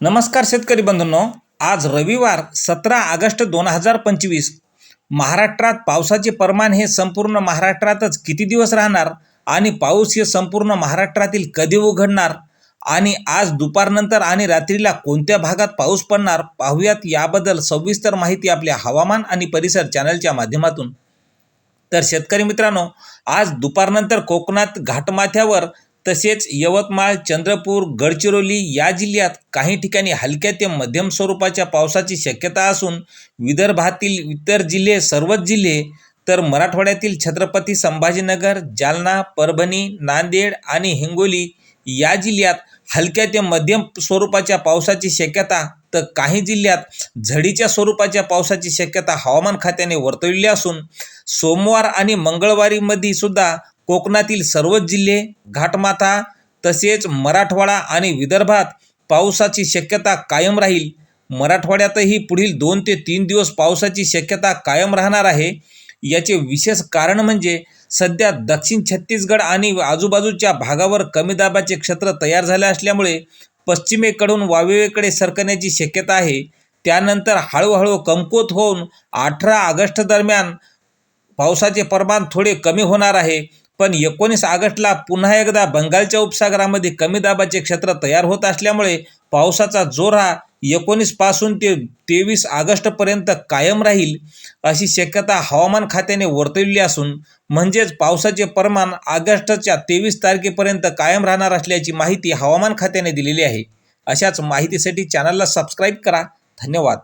नमस्कार शेतकरी बंधूंनो. आज रविवार सतरा ऑगस्ट दोन हजार पंचवीस. महाराष्ट्रात पावसाचे प्रमाण हे संपूर्ण महाराष्ट्रातच किती दिवस राहणार आणि पाऊस हे संपूर्ण महाराष्ट्रातील कधी उघडणार? आणि आज दुपारनंतर आणि रात्रीला कोणत्या भागात पाऊस पडणार? पाहूयात याबद्दल सविस्तर माहिती आपल्या हवामान आणि परिसर चॅनलच्या माध्यमातून. तर शेतकरी मित्रांनो आज दुपारनंतर कोकणात घाटमाथ्यावर तसेच यवतमाळ चंद्रपूर गडचिरोली या जिल्ह्यात काही ठिकाणी हलक्या ते मध्यम स्वरूपाच्या पावसाची शक्यता असून विदर्भातील इतर जिल्हे सर्वच जिल्हे तर मराठवाड्यातील छत्रपती संभाजीनगर जालना परभणी नांदेड आणि हिंगोली या जिल्ह्यात हलक्या ते मध्यम स्वरूपाच्या पावसाची शक्यता तर काही जिल्ह्यात झडीच्या स्वरूपाच्या पावसाची शक्यता हवामान खात्याने वर्तवली असून सोमवार आणि मंगळवारीमध्ये सुद्धा कोकणातील सर्वच जिल्हे घाटमाथा तसेच मराठवाडा आणि विदर्भात पावसाची शक्यता कायम राहील. मराठवाड्यातही पुढील दोन ते तीन दिवस पावसाची शक्यता कायम राहणार आहे. याचे विशेष कारण म्हणजे सध्या दक्षिण छत्तीसगड आणि आजूबाजूच्या भागावर कमी दाबाचे क्षेत्र तयार झाले असल्यामुळे पश्चिमेकडून वायव्येकडे सरकण्याची शक्यता आहे. त्यानंतर हळूहळू कमकुवत होऊन अठरा ऑगस्ट दरम्यान पावसाचे प्रमाण थोडे कमी होणार आहे. पण एकोणीस ऑगस्टला पुन्हा एकदा बंगालच्या उपसागरामध्ये कमी दाबाचे क्षेत्र तयार होत असल्यामुळे पावसाचा जोर हा एकोणीसपासून ते तेवीस ऑगस्टपर्यंत कायम राहील अशी शक्यता हवामान खात्याने वर्तवली असून म्हणजेच पावसाचे प्रमाण ऑगस्टच्या तेवीस तारखेपर्यंत कायम राहणार असल्याची माहिती हवामान खात्याने दिलेली आहे. अशाच माहितीसाठी चॅनलला सबस्क्राईब करा. धन्यवाद.